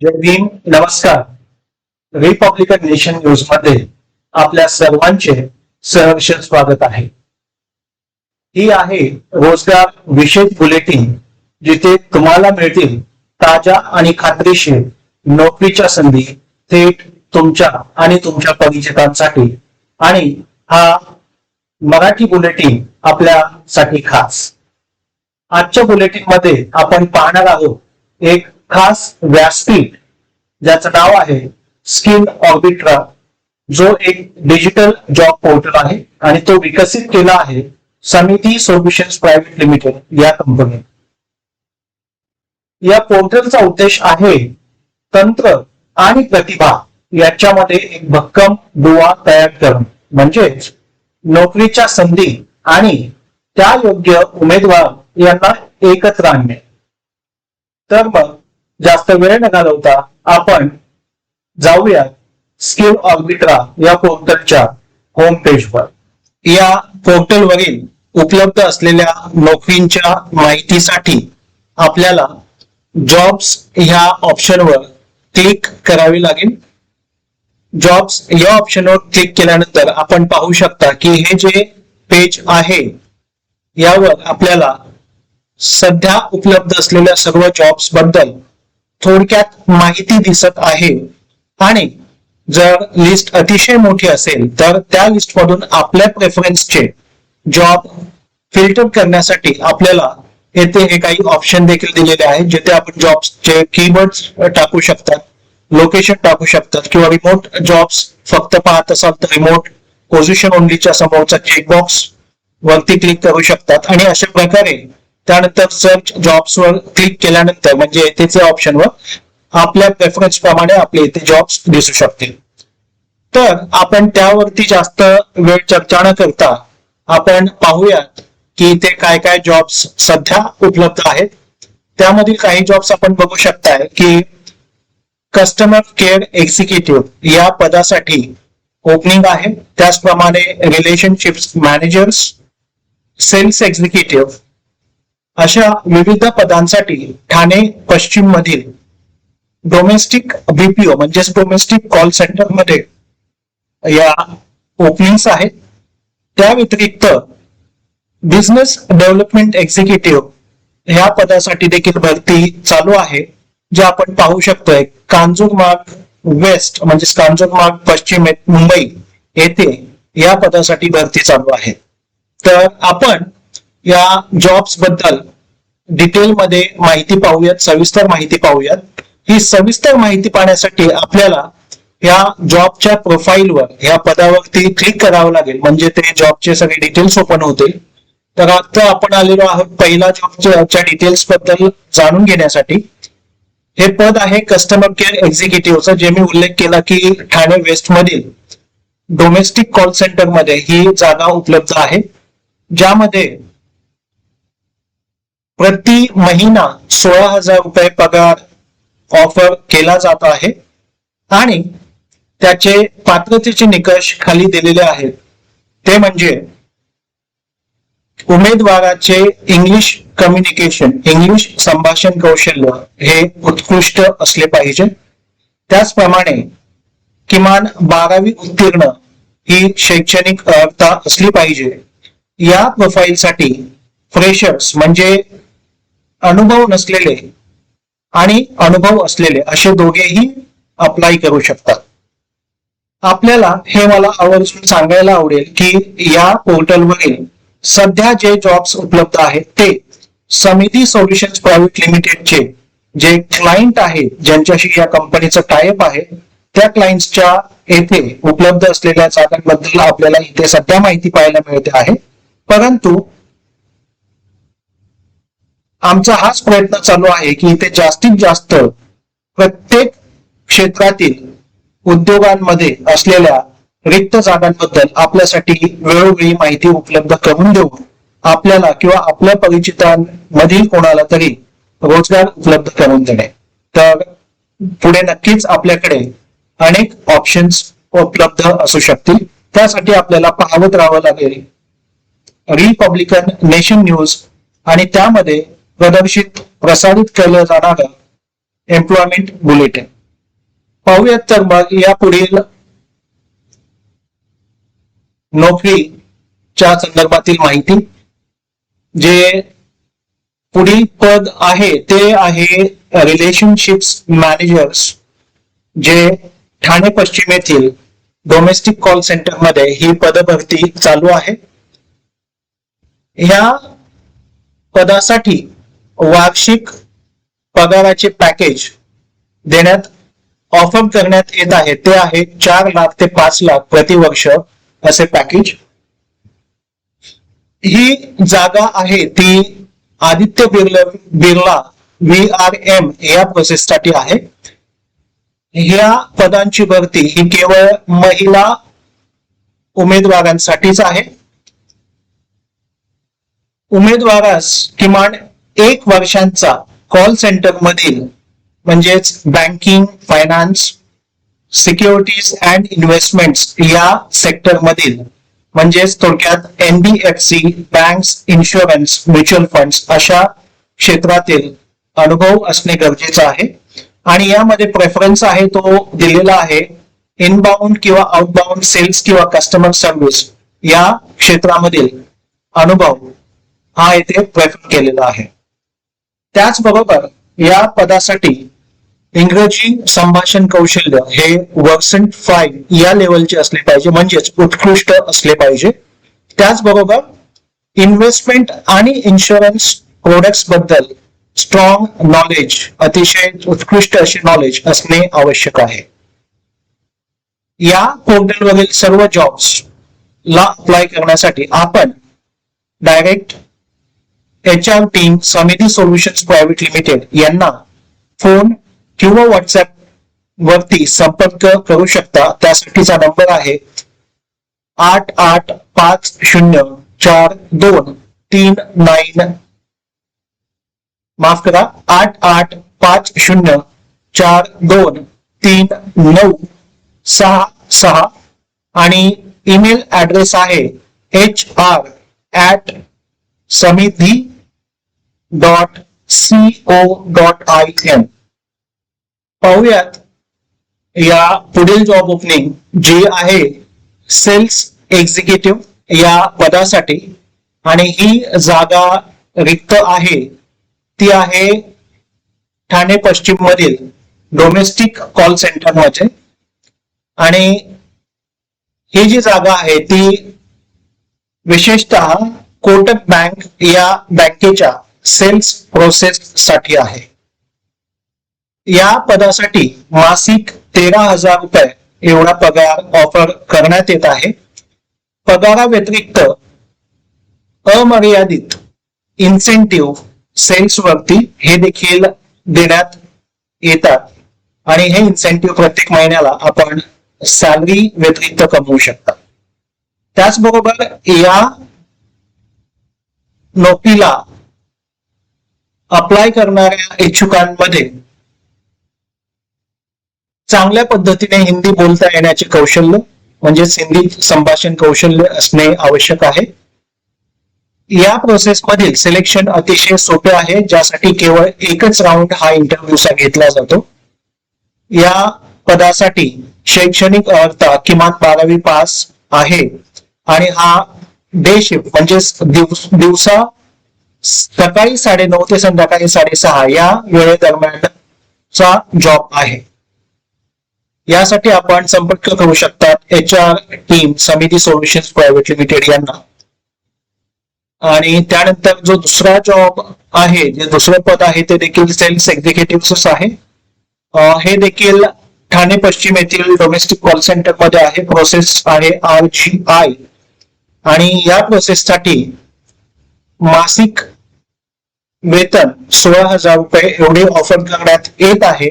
जय भीम. नमस्कार. Republican nation न्यूजमध्ये आपल्या सर्वांचे सहर्ष स्वागत आहे. ही आहे रोजगार विशेष बुलेटिन जिथे तुम्हाला मिळतील ताज्या आणि खात्रीशीर नोकरीच्या संधी थेट तुमच्या आणि तुमच्या परिचितांसाठी. आणि हा मराठी बुलेटिन आपल्यासाठी खास. आजच्या बुलेटिनमध्ये आपण पाहणार आहोत एक खास व्यासपीठ ज्याचं नाव आहे स्किल ऑर्बिट्रा जो एक डिजिटल जॉब पोर्टल आहे आणि तो विकसित केला आहे समिती सोल्युशन्स प्रायव्हेट लिमिटेड या कंपनी या पोर्टलचा उद्देश आहे तंत्र आणि प्रतिभा याच्यामध्ये एक भक्कम दुवा तयार करणं. म्हणजेच नोकरीच्या संधी आणि त्या योग्य उमेदवार यांना एकत्र आणणे. तर मग जास्त वेळ न घालवता आपण जाऊया स्किल ऑर्बिट्रा या पोर्टलच्या होम पेजवर या पोर्टलवरील उपलब्ध असलेल्या नोकरींच्या माहितीसाठी आपल्याला जॉब्स ह्या ऑप्शनवर क्लिक करावे लागेल. जॉब्स या ऑप्शनवर क्लिक केल्यानंतर आपण पाहू शकता की हे जे पेज आहे यावर आपल्याला सध्या उपलब्ध असलेल्या सर्व जॉब्सबद्दल थोडक्यात माहिती दिसत आहे. आणि जर लिस्ट अतिशय मोठी असेल तर त्या लिस्ट मधून आपल्या प्रेफरन्सचे जॉब फिल्टर करण्यासाठी आपल्याला येथे हे काही ऑप्शन देखील दिलेले आहेत जिथे आपण जॉब्सचे कीवर्ड टाकू शकतात लोकेशन टाकू शकतात किंवा रिमोट जॉब्स फक्त पाहत असाल तर रिमोट पोझिशन ओनलीच्या समोरचा चेकबॉक्स वरती क्लिक करू शकतात. आणि अशा प्रकारे त्यानंतर सर्च जॉब्स वर क्लिक केल्यानंतर म्हणजे येथेच्या ऑप्शनवर आपल्या प्रेफरन्स प्रमाणे आपले इथे जॉब्स दिसू शकतील. तर आपण त्यावरती जास्त वेळ चर्चा न करता आपण पाहूयात की इथे काय काय जॉब्स सध्या उपलब्ध आहेत. त्यामधील काही जॉब्स आपण बघू शकताय की कस्टमर केअर एक्झिक्युटिव्ह या पदासाठी ओपनिंग आहे. त्याचप्रमाणे रिलेशनशिप्स मॅनेजर्स सेल्स एक्झिक्युटिव्ह अशा विविध पदांसाठी ठाणे पश्चिम मधील डोमेस्टिक बीपीओ म्हणजेच डोमेस्टिक कॉल सेंटरमध्ये या ओपनिंग्स आहेत. त्या व्यतिरिक्त बिझनेस डेव्हलपमेंट एक्झिक्युटिव्ह ह्या पदासाठी देखील भरती चालू आहे. जे आपण पाहू शकतोय कांजूरमार्ग वेस्ट म्हणजे कांजूरमार्ग पश्चिम मुंबई येथे या पदासाठी भरती चालू आहे. तर आपण या जॉब्सबद्दल डिटेलमध्ये माहिती पाहूयात सविस्तर माहिती पाहूयात. ही सविस्तर माहिती पाहण्यासाठी आपल्याला या जॉबच्या प्रोफाईलवर या पदावरती क्लिक करावं लागेल. म्हणजे ते जॉबचे सगळे डिटेल्स ओपन होतील. तर आता आपण आलेलो आहोत पहिला जॉबच्या डिटेल्सबद्दल जाणून घेण्यासाठी. हे पद आहे कस्टमर केअर एक्झिक्युटिव्हचा जे मी उल्लेख केला की ठाणे वेस्ट मधील डोमेस्टिक कॉल सेंटरमध्ये ही जागा उपलब्ध आहे. ज्यामध्ये प्रति महिना सोळा हजार रुपये पगार ऑफर केला जात आहे. आणि त्याचे पात्रतेचे निकष खाली दिलेले आहेत. ते म्हणजे उमेदवाराचे इंग्लिश कम्युनिकेशन इंग्लिश संभाषण कौशल्य हे उत्कृष्ट असले पाहिजे. त्याचप्रमाणे किमान बारावी उत्तीर्ण ही शैक्षणिक अर्हता असली पाहिजे. या प्रोफाईलसाठी फ्रेशर्स म्हणजे अनुभव नसलेले आणि अनुभव असलेले असे दोघेही अप्लाय करू शकतात. आपल्याला हे मला आवर्जून सांगायला आवडेल की या पोर्टलवरील सध्या जे जॉब्स उपलब्ध आहेत ते समिती सोल्युशन्स प्रायव्हेट लिमिटेडचे जे क्लायंट आहे ज्यांच्याशी या कंपनीचं टायप आहे त्या क्लायंट्सच्या येथे उपलब्ध असलेल्या जागांबद्दल आपल्याला इथे सध्या माहिती पाहायला मिळते आहे. परंतु आमचा हाच प्रयत्न चालू आहे की इथे जास्तीत जास्त प्रत्येक क्षेत्रातील उद्योगांमध्ये असलेल्या रिक्त जागांबद्दल आपल्यासाठी वेळोवेळी माहिती उपलब्ध करून देऊ आपल्याला किंवा आपल्या परिचितांमधील कोणाला तरी रोजगार उपलब्ध करून देणे. तर पुढे नक्कीच आपल्याकडे अनेक ऑप्शन्स उपलब्ध असू शकतील. त्यासाठी आपल्याला पाहत राहावं लागेल. रिपब्लिकन नेशन न्यूज आणि त्यामध्ये प्रदर्शित प्रसारित केलं जाणारं एम्प्लॉयमेंट बुलेटिन पाहूयात तर मग या पुढील नोकरीच्या संदर्भातील माहिती. जे पुढील पद आहे ते आहे रिलेशनशिप्स मॅनेजर्स जे ठाणे पश्चिम येथील डोमेस्टिक कॉल सेंटरमध्ये ही पदभरती चालू आहे. ह्या पदासाठी वार्षिक पगाराचे पॅकेज देण्यात ऑफर करण्यात येत आहे. ते आहे चार लाख ते पाच लाख प्रतिवर्ष असे पॅकेज ही जागा आहे ती Aditya Birla Birla V R M या प्रोसेससाठी आहे. ह्या पदांची भरती ही केवळ महिला उमेदवारांसाठीच आहे. उमेदवारास किमान एक वर्षांचा कॉल सेंटर मधील म्हणजेच banking finance securities and investments या सेक्टर मधील म्हणजेच थोडक्यात NBFC banks insurance mutual funds अशा क्षेत्रातील अनुभव असणे गरजेचं आहे. आणि यामध्ये प्रेफरन्स आहे तो दिलेला आहे इनबाउंड किंवा आउटबाउंड सेल्स किंवा कस्टमर सर्व्हिस या क्षेत्रामधील अनुभव हा येथे प्रेफर केलेला आहे. त्याचबरोबर या पदासाठी इंग्रजी संभाषण कौशल्य हे वर्सेंट फाईव्ह या लेवलचे असले पाहिजे म्हणजेच उत्कृष्ट असले पाहिजे. त्याचबरोबर इन्व्हेस्टमेंट आणि इन्शुरन्स प्रोडक्ट्सबद्दल स्ट्रॉंग नॉलेज अतिशय उत्कृष्ट असे नॉलेज असणे आवश्यक आहे. या पोर्टलवरील सर्व जॉब्स ला अप्लाय करण्यासाठी आपण direct H R team Samiti solutions private limited यांना फोन किंवा व्हॉट्सअप वरती संपर्क करू शकता. त्यासाठीचा नंबर आहे आठ आठ पाच शून्य चार दोन तीन नाईन माफ करा आठ आठ पाच शून्य चार दोन तीन नऊ सहा सहा आणि ईमेल ऍड्रेस आहे H R at Samidhi dot C O dot I M पाहूयात या पुढील जॉब ओपनिंग जी आहे सेल्स एक्झिक्युटिव्ह या पदासाठी आणि ही जागा रिक्त आहे ती आहे ठाणे पश्चिम मधील डोमेस्टिक कॉल सेंटरमध्ये. आणि ही जी जागा आहे ती विशेषतः कोटक बँक या बँकेच्या सेल्स प्रोसेस साठी आहे. या पदासाठी मासिक तेरा हजार रुपये एवढा पगार ऑफर करण्यात येत आहे. पगारा व्यतिरिक्त अमर्यादित इन्सेंटिव्ह सेल्स वरती हे देखील देण्यात येतात. आणि हे इन्सेंटिव्ह प्रत्येक महिन्याला आपण सॅलरी व्यतिरिक्त कमवू शकता. त्याचबरोबर या नोकरीला अप्लाय करणाऱ्या इच्छुकांमध्ये चांगल्या पद्धतीने हिंदी बोलता येण्याचे कौशल्य म्हणजेच हिंदी संभाषण कौशल्य असणे आवश्यक आहे. या प्रोसेस मधील सिलेक्शन अतिशय सोपे आहे ज्यासाठी केवळ एकच राऊंड हा इंटरव्ह्यूचा घेतला जातो. या पदासाठी शैक्षणिक अर्हता किमान बारावी पास आहे आणि हा डे शिफ्ट म्हणजेच दिवस दिवसा सकाळी साडेनऊ ते संध्याकाळी साडेसहा या वेळेदरम्यानचा जॉब आहे. यासाठी आपण संपर्क करू शकतात H R team Samiti solutions private limited यांना. आणि त्यानंतर जो दुसरा जॉब आहे जे दुसरं पद आहे ते देखील सेल्स एक्झिक्युटिव्ह आहे. हे देखील ठाणे पश्चिम येथील डोमेस्टिक कॉल सेंटरमध्ये आहे प्रोसेस आहे आर जी आय आणि या प्रोसेससाठी मासिक वेतन सोळा हजार रुपये एवढे ऑफर करण्यात येत आहे.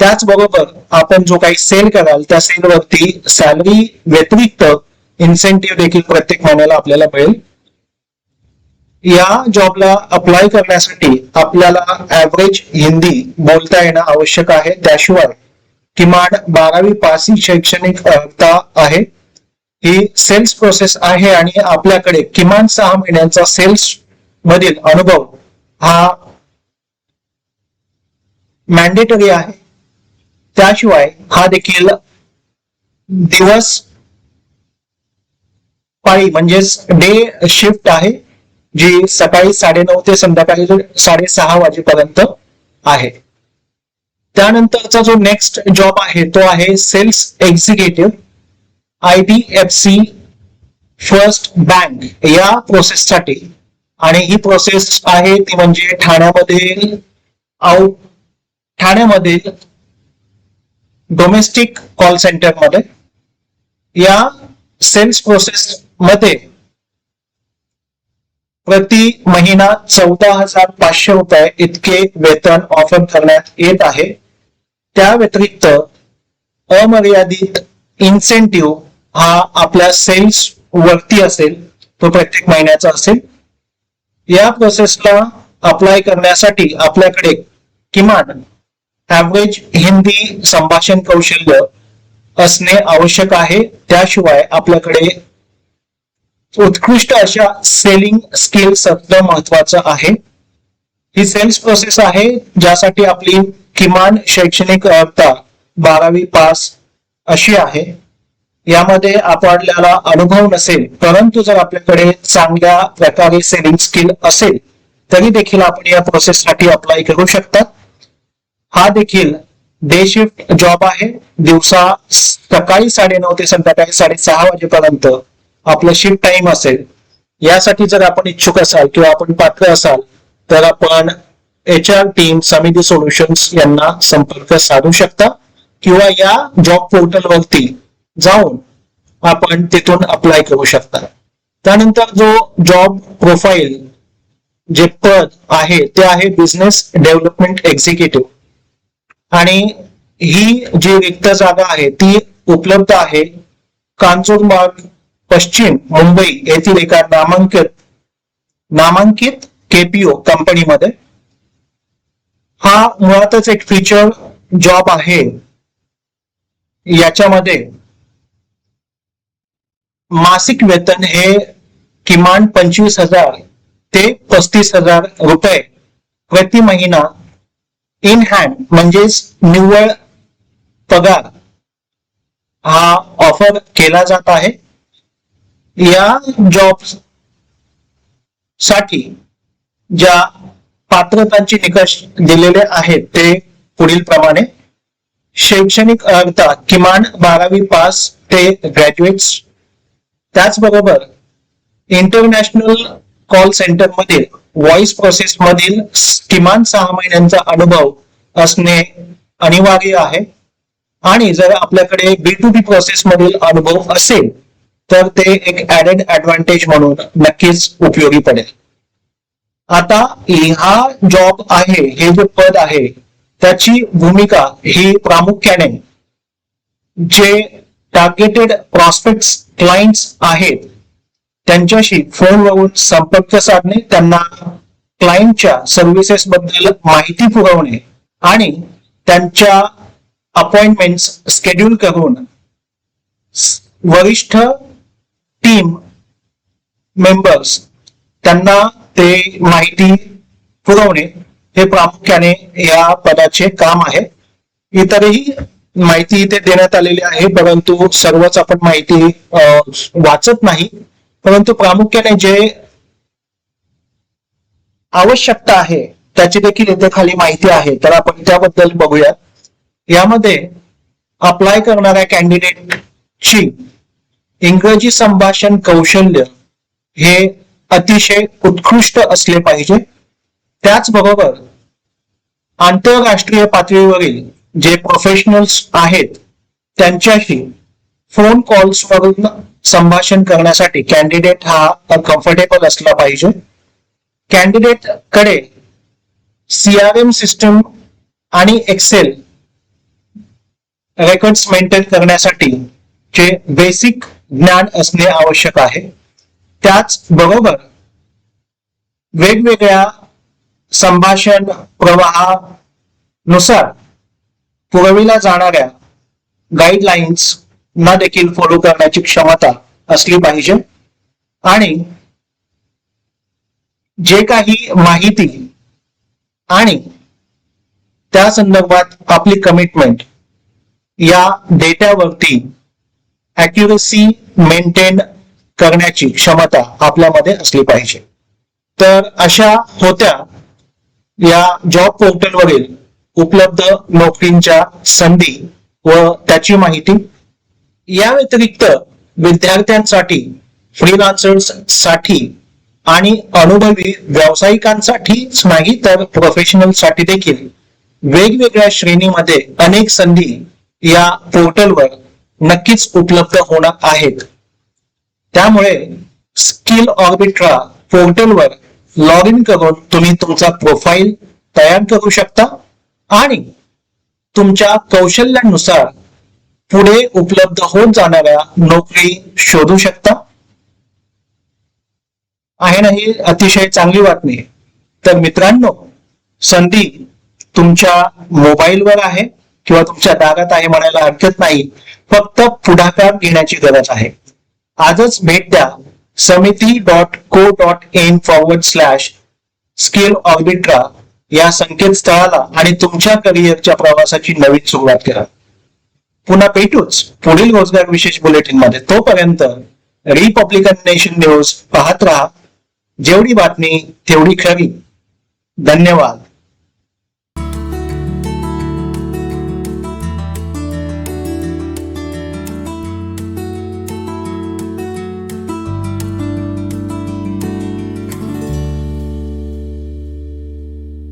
त्याचबरोबर आपण जो काही सेल कराल त्या सेलवरती सॅलरी व्यतिरिक्त इन्सेंटिव्ह देखील प्रत्येक महिन्याला आपल्याला मिळेल. या जॉबला अप्लाय करण्यासाठी आपल्याला ऍव्हरेज हिंदी बोलता येणं आवश्यक आहे. त्याशिवाय किमान बारावी पासी शैक्षणिक अर्हता आहे. ही सेल्स प्रोसेस आहे आणि आपल्याकडे किमान सहा महिन्यांचा सेल्स मधील अनुभव हा मॅन्डेटरी आहे. त्याशिवाय हा देखील दिवस पाळी म्हणजेच डे शिफ्ट आहे जी सकाळी साडेनऊ ते संध्याकाळी साडेसहा वाजेपर्यंत आहे. त्यानंतरचा जो नेक्स्ट जॉब आहे तो आहे sales executive I D F C first bank या प्रोसेससाठी आणि ही प्रोसेस आहे ती म्हणजे ठाण्यामधील आउट ठाण्यामधील डोमेस्टिक कॉल सेंटरमध्ये. या सेल्स प्रोसेस मध्ये प्रति महिना चौदा हजार पाचशे रुपये इतके वेतन ऑफर करण्यात येत आहे. त्या व्यतिरिक्त अमर्यादित इन्सेंटिव्ह हा आपल्या सेल्स वरती असेल तो प्रत्येक महिन्याचा असेल. या प्रोसेसला अप्लाय करण्यासाठी आपल्याकडे किमान ऍव्हरेज हिंदी संभाषण कौशल्य असणे आवश्यक आहे. त्याशिवाय आपल्याकडे उत्कृष्ट अशा सेलिंग स्किल असणं महत्वाचं आहे. ही सेल्स प्रोसेस आहे ज्यासाठी आपली किमान शैक्षणिक अर्हता बारावी पास अशी आहे. यामध्ये आपल्याला अनुभव नसेल परंतु जर आपल्याकडे चांगल्या प्रकारे सेलिंग स्किल असेल तरी देखील आपण या प्रोसेससाठी अप्लाय करू शकता. हा देखील डे शिफ्ट जॉब आहे. दिवसा सकाळी साडेनऊ ते संध्याकाळी साडेसहा वाजेपर्यंत आपलं शिफ्ट टाइम असेल. यासाठी जर आपण इच्छुक असाल किंवा आपण पात्र असाल तर आपण H R team Samiti solutions यांना संपर्क साधू शकता. किंवा या जॉब पोर्टलवरती जाऊन आपण तिथून अप्लाय करू शकता. त्यानंतर जो जॉब प्रोफाईल जे पद आहे ते आहे बिझनेस डेव्हलपमेंट एक्झिक्युटिव्ह आणि ही जी रिक्त जागा आहे ती उपलब्ध आहे कांजूरबाग पश्चिम मुंबई येथील एका नामांकित नामांकित केपीओ कंपनीमध्ये हा मुळातच एक फीचर जॉब आहे. याच्यामध्ये मासिक वेतन हे किमान पंचवीस हजार ते पस्तीस हजार रुपये प्रति महिना इन हँड म्हणजेच निव्वळ पगार हा ऑफर केला जात आहे. या जॉबसाठी ज्या पात्रतांचे निकष दिलेले आहेत ते पुढील प्रमाणे शैक्षणिक अर्हता किमान बारावी पास ते ग्रॅज्युएट्स त्याचबरोबर इंटरनॅशनल कॉल सेंटर मधील व्हॉइस प्रोसेस मधील किमान सहा महिन्यांचा अनुभव असणे अनिवार्य आहे. आणि जर आपल्याकडे बी टू बी प्रोसेस मधील अनुभव असेल तर ते एक ऍडेड ऍडव्हान्टेज म्हणून नक्कीच उपयोगी पडेल. आता हा जॉब आहे हे जे पद आहे त्याची भूमिका ही प्रामुख्याने जे टार्गेटेड प्रॉस्पेक्ट क्लायंट्स आहेत त्यांच्याशी फोनवरून संपर्क साधणे त्यांना क्लायंटच्या सर्व्हिसेस बद्दल माहिती पुरवणे आणि त्यांच्या अपॉइंटमेंट स्केड्यूल करून वरिष्ठ टीम मेंबर्स त्यांना ते माहिती पुरवणे हे प्रामुख्याने या पदाचे काम आहे. इतरही माहिती इथे देण्यात आलेली आहे परंतु सर्वच आपण माहिती वाचत नाही. परंतु प्रामुख्याने जे आवश्यकता आहे त्याची देखील इथे खाली माहिती आहे. तर आपण त्याबद्दल बघूया. यामध्ये अप्लाय करणाऱ्या कॅन्डिडेटची इंग्रजी संभाषण कौशल्य हे अतिशय उत्कृष्ट असले पाहिजे. त्याचबरोबर आंतरराष्ट्रीय पातळीवरील जे प्रोफेशनल्स आहेत त्यांच्याशी फोन कॉल्सवरून संभाषण करण्यासाठी कॅन्डिडेट हा कम्फर्टेबल असला पाहिजे. कॅन्डिडेटकडे सीआरएम सिस्टम आणि एक्सेल रेकॉर्ड्स मेंटेन करण्यासाठी जे बेसिक ज्ञान असणे आवश्यक आहे. त्याच बरोबर वेगवेगळ्या संभाषण प्रवाहानुसार पुरविल्या जाणाऱ्या गाईडलाईन्स ना देखील फॉलो करण्याची क्षमता असली पाहिजे. आणि जे काही माहिती आणि त्या संदर्भात आपली कमिटमेंट या डेटावरती अॅक्युरसी मेंटेन करण्याची क्षमता आपल्यामध्ये असली पाहिजे. तर अशा होत्या या जॉब पोर्टलवरील उपलब्ध नोकरींच्या संधी व त्याची माहिती. या व्यतिरिक्त विद्यार्थ्यांसाठी फ्रीलान्सर्ससाठी आणि अनुभवी व्यावसायिकांसाठीच नाही तर प्रोफेशनलसाठी देखील वेगवेगळ्या श्रेणीमध्ये अनेक संधी या पोर्टलवर नक्कीच उपलब्ध होणार आहेत. त्यामुळे स्किल ऑर्बिट्रा पोर्टलवर लॉग इन करून तुम्ही तुमचा प्रोफाईल तयार करू शकता. आणि तुमच्या कौशल्यानुसार पुढे उपलब्ध होत जाणाऱ्या नोकरी शोधू शकता. आहे ना ही अतिशय चांगली बातमी तर मित्रांनो संधी तुमच्या मोबाईलवर आहे किंवा तुमच्या दारात आहे म्हणायला हरकत नाही. फक्त पुढाकार घेण्याची गरज आहे. आजच भेट द्या. Samiti dot co dot in forward slash skill orbitra या संकेतस्थळाला आणि तुमच्या करिअरच्या प्रवासाची नवीन सुरुवात करा. पुन्हा भेटूच. पुढील रोजगार विशेष बुलेटिनमध्ये तोपर्यंत रिपब्लिकन नेशन न्यूज पाहत राहा. जेवढी बातमी तेवढी खरी. धन्यवाद.